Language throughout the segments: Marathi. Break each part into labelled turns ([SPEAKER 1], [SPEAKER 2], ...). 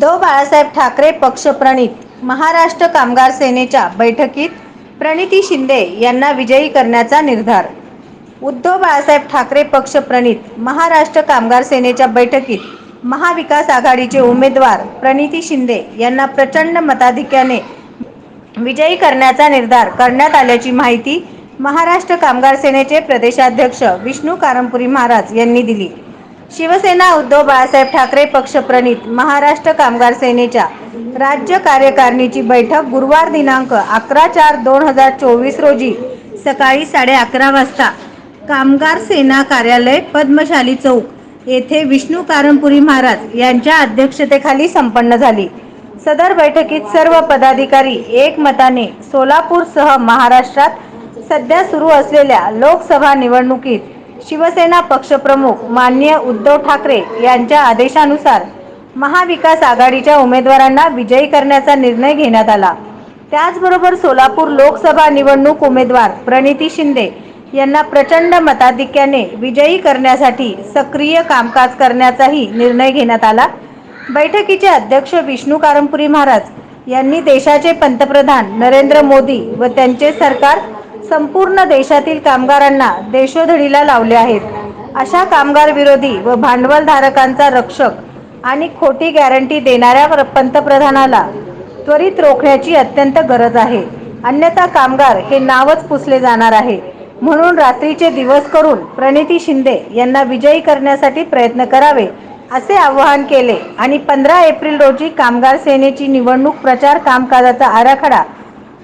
[SPEAKER 1] उद्धव बाळासाहेब ठाकरे पक्षप्रणित महाराष्ट्र कामगार सेनेच्या बैठकीत प्रणिती शिंदे यांना विजयी करण्याचा निर्धार. उद्धव बाळासाहेब ठाकरे पक्षप्रणित महाराष्ट्र कामगार सेनेच्या बैठकीत महाविकास आघाडीचे उमेदवार प्रणिती शिंदे यांना प्रचंड मताधिक्याने विजयी करण्याचा निर्धार करण्यात आल्याची माहिती महाराष्ट्र कामगार सेनेचे प्रदेशाध्यक्ष विष्णू कारंपुरी महाराज यांनी दिली. शिवसेना उद्धव बाळासाहेब ठाकरे पक्षप्रणित महाराष्ट्र कामगार सेनेच्या राज्य कार्यकारिणीची बैठक गुरुवार दिनांक अकरा चार दोन हजार चोवीस रोजी सकाळी साडे अकरा वाजता. कामगार सेना कार्यालय पद्मशाली चौक येथे विष्णू कारंपुरी महाराज यांच्या अध्यक्षतेखाली संपन्न झाली. सदर बैठकीत सर्व पदाधिकारी एकमताने सोलापूरसह महाराष्ट्रात सध्या सुरू असलेल्या लोकसभा निवडणुकीत शिवसेना पक्षप्रमुख मान्य उद्धव ठाकरे यांच्या आदेशानुसार महाविकास आघाडीच्या उमेदवारांना विजयी करण्याचा निर्णय घेण्यात आला. त्याचबरोबर सोलापूर लोकसभा निवडणूक उमेदवार प्रणिती शिंदे यांना प्रचंड मताधिक्याने विजयी करण्यासाठी सक्रिय कामकाज करण्याचाही निर्णय घेण्यात आला. बैठकीचे अध्यक्ष विष्णू कारंपुरी महाराज यांनी देशाचे पंतप्रधान नरेंद्र मोदी व त्यांचे सरकार संपूर्ण देशातील कामगारांना देशोधडीला लावले आहेत. अशा कामगार विरोधी व भांडवलधारकांचा रक्षक आणि खोटी गॅरंटी देणाऱ्या पंतप्रधानाला त्वरित रोखण्याची अत्यंत गरज आहे. अन्यथा कामगार हे नावच पुसले जाणार आहे. म्हणून रात्रीचे दिवस करून प्रणिती शिंदे यांना विजयी करण्यासाठी प्रयत्न करावे असे आवाहन केले आणि पंधरा एप्रिल रोजी कामगार सेनेची निवडणूक प्रचार कामकाजाचा आराखडा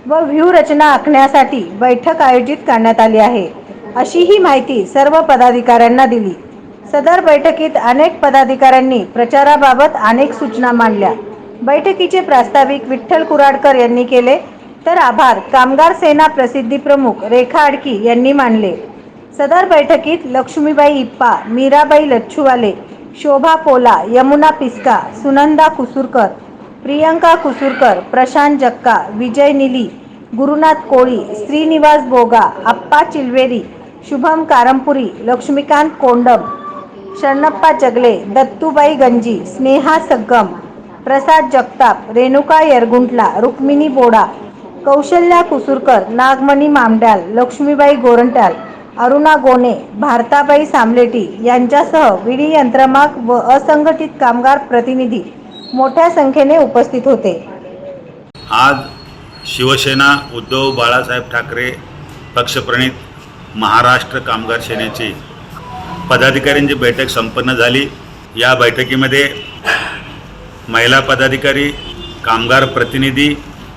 [SPEAKER 1] व व्यूहरचना आखण्यासाठी बैठक आयोजित करण्यात आली आहे. अशी ही माहिती सर्व पदाधिकाऱ्यांना दिली. सदर बैठकीत अनेक पदाधिकाऱ्यांनी प्रचाराबाबत अनेक सूचना मांडल्या. बैठकीचे प्रास्ताविक विठ्ठल कुराडकर यांनी केले तर आभार कामगार सेना प्रसिद्धी प्रमुख रेखा आडकी यांनी मानले. सदर बैठकीत लक्ष्मीबाई इप्पा मीराबाई लच्छूवाले शोभा पोला यमुना पिस्का सुनंदा कुसूरकर प्रियंका कुसूरकर प्रशांत जक्का विजय निली गुरुनाथ कोळी श्रीनिवास बोगा आप्पा चिलवेरी शुभम कारंपुरी लक्ष्मीकांत कोंडम शरणप्पा जगले दत्तूबाई गंजी स्नेहा सग्गम प्रसाद जगताप रेणुका येरगुंटला रुक्मिणी बोडा कौशल्या कुसूरकर नागमणी मामड्याल लक्ष्मीबाई गोरंट्याल अरुणा गोने भारताबाई सामलेटी यांच्यासह विडी यंत्रमाग व असंघटित कामगार प्रतिनिधी मोठ्या संख्येने उपस्थित होते.
[SPEAKER 2] आज शिवसेना उद्धव बाळासाहेब ठाकरे पक्षप्रणित महाराष्ट्र कामगार सेनेची पदाधिकाऱ्यांची बैठक संपन्न झाली. या बैठकीमध्ये महिला पदाधिकारी कामगार प्रतिनिधी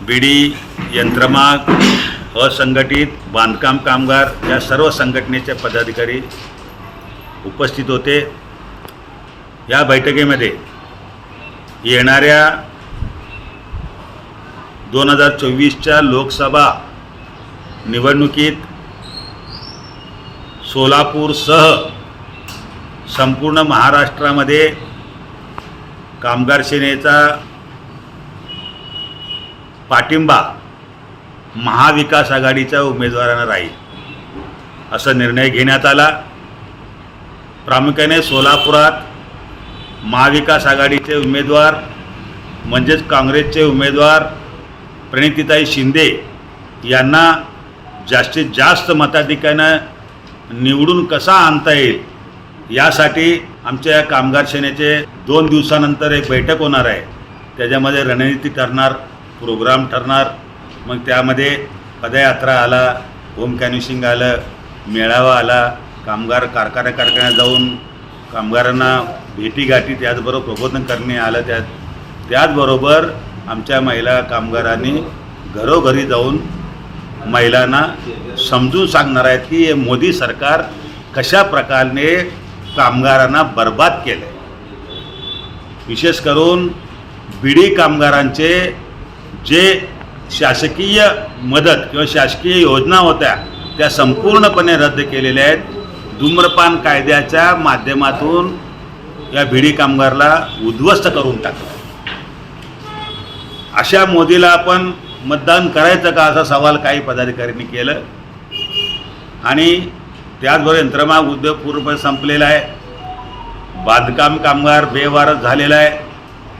[SPEAKER 2] बीडी यंत्रमाग असंघटित बांधकाम कामगार या सर्व संघटनेचे पदाधिकारी उपस्थित होते. या बैठकीमध्ये येणाऱ्या दोन हजार चोवीसच्या लोकसभा निवडणुकीत सोलापूरसह संपूर्ण महाराष्ट्रामध्ये कामगार सेनेचा पाठिंबा महाविकास आघाडीच्या उमेदवारांना राहील असा निर्णय घेण्यात आला. प्रामुख्याने सोलापुरात महाविकास आघाडीचे उमेदवार म्हणजेच काँग्रेसचे उमेदवार प्रणितीताई शिंदे यांना जास्तीत जास्त मताधिक्यानं निवडून कसा आणता येईल यासाठी आमच्या कामगार सेनेचे दोन दिवसानंतर एक बैठक होणार आहे. त्याच्यामध्ये रणनीती ठरणार प्रोग्राम ठरणार मग त्यामध्ये पदयात्रा आला होम कॅनिशिंग आलं मेळावा आला कामगार कारखान्या कारखान्यात जाऊन कामगारांना भेटीगाठी त्याचबरोबर प्रबोधन करणे आलं त्यात त्याचबरोबर आमच्या महिला कामगारांनी घरोघरी जाऊन महिलांना समजून सांगणार आहेत की हे मोदी सरकार कशा प्रकारे कामगारांना बर्बाद केलं आहे विशेष करून बीडी कामगारांचे जे शासकीय मदत किंवा शासकीय योजना होत्या त्या संपूर्णपणे रद्द केलेल्या आहेत. धूम्रपान कायद्याच्या माध्यमातून या भिडी कामगारला उद्ध्वस्त करून टाकलं. अशा मोदीला आपण मतदान करायचं का असा सवाल काही पदाधिकाऱ्यांनी केलं. आणि त्याचबरोबर यंत्रमाग उद्योग पूर्णपणे संपलेला आहे. बांधकाम कामगार बेवारस झालेला आहे.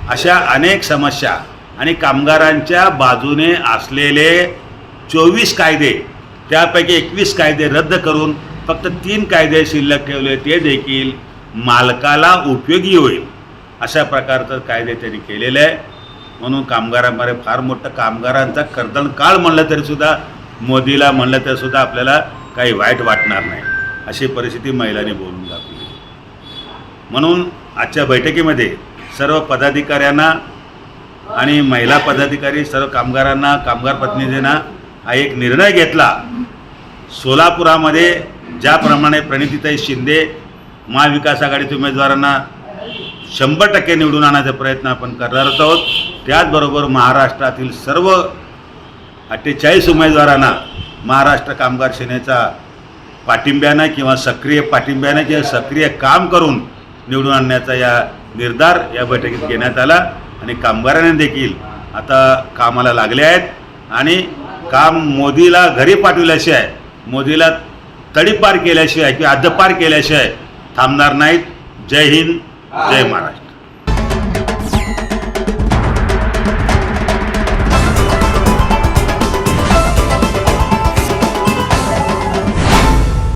[SPEAKER 2] अशा अनेक समस्या आणि कामगारांच्या बाजूने असलेले चोवीस कायदे त्यापैकी एकवीस कायदे रद्द करून फक्त तीन कायदे शिल्लक ठेवले ते देखील मालकाला उपयोगी होईल. अशा प्रकारचं कायदे त्यांनी केलेले आहे. म्हणून कामगारांमध्ये फार मोठं कामगारांचा कर्दन काळ म्हणलं तरीसुद्धा मोदीला म्हणलं तरीसुद्धा आपल्याला काही वाईट वाटणार नाही. अशी परिस्थिती महिलांनी बोलून दाखवली. म्हणून आजच्या बैठकीमध्ये सर्व पदाधिकाऱ्यांना आणि महिला पदाधिकारी सर्व कामगारांना कामगार प्रतिनिधींना हा एक निर्णय घेतला. सोलापुरामध्ये ज्याप्रमाणे प्रणितीताई शिंदे महाविकास आघाडीच्या उमेदवारांना शंभर टक्के निवडून आणण्याचा प्रयत्न आपण करणार आहोत. त्याचबरोबर महाराष्ट्रातील सर्व अठ्ठेचाळीस उमेदवारांना महाराष्ट्र कामगार सेनेचा पाठिंब्यानं किंवा सक्रिय पाठिंब्यानं किंवा सक्रिय काम करून निवडून आणण्याचा या निर्धार या बैठकीत घेण्यात आला आणि कामगारांनी देखील आता कामाला लागले आहेत. आणि काम मोदीला घरी पाठविल्याशिवाय मोदीला तडीपार केल्याशिवाय किंवा हद्दपार केल्याशिवाय थांबणार नाहीत. जय हिंद जय महाराष्ट्र.